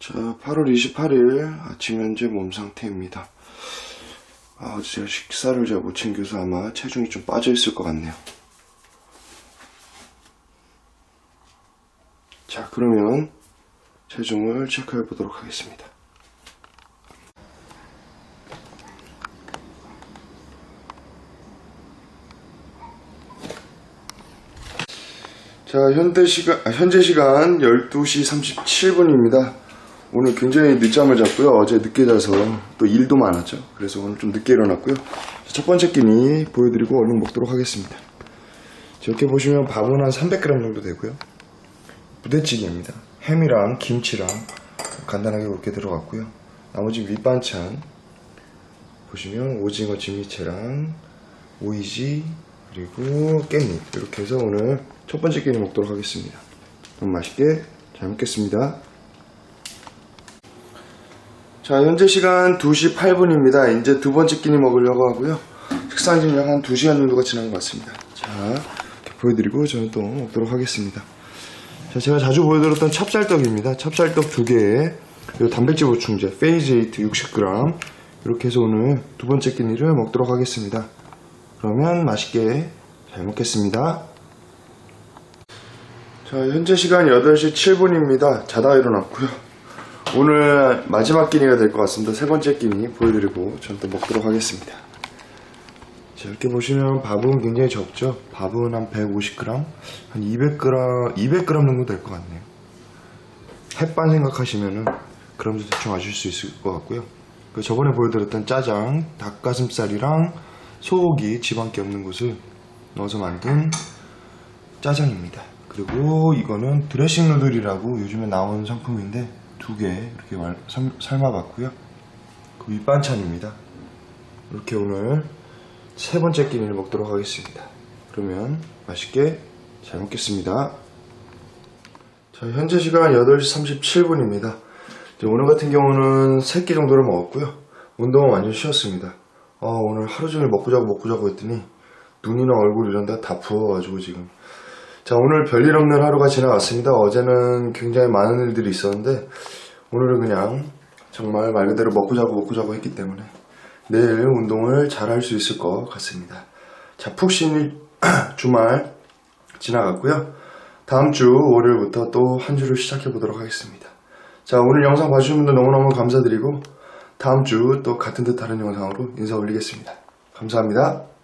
자, 8월 28일 아침 현재 몸 상태입니다. 아, 어제 제가 식사를 잘 못 챙겨서 아마 체중이 좀 빠져 있을 것 같네요. 자, 그러면 체중을 체크해 보도록 하겠습니다. 자, 현대 시간, 아, 현재 시간 12시 37분입니다. 오늘 굉장히 늦잠을 잤고요. 어제 늦게 자서 또 일도 많았죠. 그래서 오늘 좀 늦게 일어났고요. 자, 첫 번째 끼니 보여드리고 얼른 먹도록 하겠습니다. 자, 이렇게 보시면 밥은 한 300g 정도 되고요. 부대찌개입니다. 햄이랑 김치랑 간단하게 그렇게 들어갔고요. 나머지 밑반찬 보시면 오징어 진미채랑 오이지 그리고 깻잎 이렇게 해서 오늘 첫 번째 끼니 먹도록 하겠습니다. 그럼 맛있게 잘 먹겠습니다. 자 현재 시간 2시 8분입니다. 이제 두 번째 끼니 먹으려고 하고요. 식사한 지는 약한 2시간 정도가 지난 것 같습니다. 자 이렇게 보여드리고 저는 또 먹도록 하겠습니다. 자, 제가 자주 보여드렸던 찹쌀떡입니다. 찹쌀떡 두 개에 그리고 단백질 보충제 페이즈에이트 60g 이렇게 해서 오늘 두 번째 끼니를 먹도록 하겠습니다. 그러면 맛있게 잘 먹겠습니다. 자, 현재 시간 8시 7분입니다. 자다가 일어났고요. 오늘 마지막 끼니가 될 것 같습니다. 세 번째 끼니 보여드리고 저는 또 먹도록 하겠습니다. 자, 이렇게 보시면 밥은 굉장히 적죠. 밥은 한 150g, 한 200g, 200g 정도 될 것 같네요. 햇반 생각하시면은 그러면서 대충 아실 수 있을 것 같고요. 그 저번에 보여드렸던 짜장, 닭가슴살이랑 소고기, 지방기 없는 것을 넣어서 만든 짜장입니다. 그리고 이거는 드레싱 누들이라고 요즘에 나오는 상품인데 두 개 이렇게 삶아봤고요. 그 밑반찬입니다. 이렇게 오늘 세 번째 끼니를 먹도록 하겠습니다. 그러면 맛있게 잘 먹겠습니다. 자, 현재 시간 8시 37분입니다. 오늘 같은 경우는 3끼 정도를 먹었고요. 운동은 완전 쉬었습니다. 아, 오늘 하루 종일 먹고 자고 먹고 자고 했더니 눈이나 얼굴 이런 데 다 부어가지고 지금. 자, 오늘 별일 없는 하루가 지나갔습니다. 어제는 굉장히 많은 일들이 있었는데 오늘은 그냥 정말 말 그대로 먹고 자고 먹고 자고 했기 때문에 내일 운동을 잘 할 수 있을 것 같습니다. 자, 푹쉰 주말 지나갔고요. 다음 주 월요일부터 또 한 주를 시작해 보도록 하겠습니다. 자, 오늘 영상 봐주신 분들 너무너무 감사드리고 다음 주 또 같은 듯 다른 영상으로 인사 올리겠습니다. 감사합니다.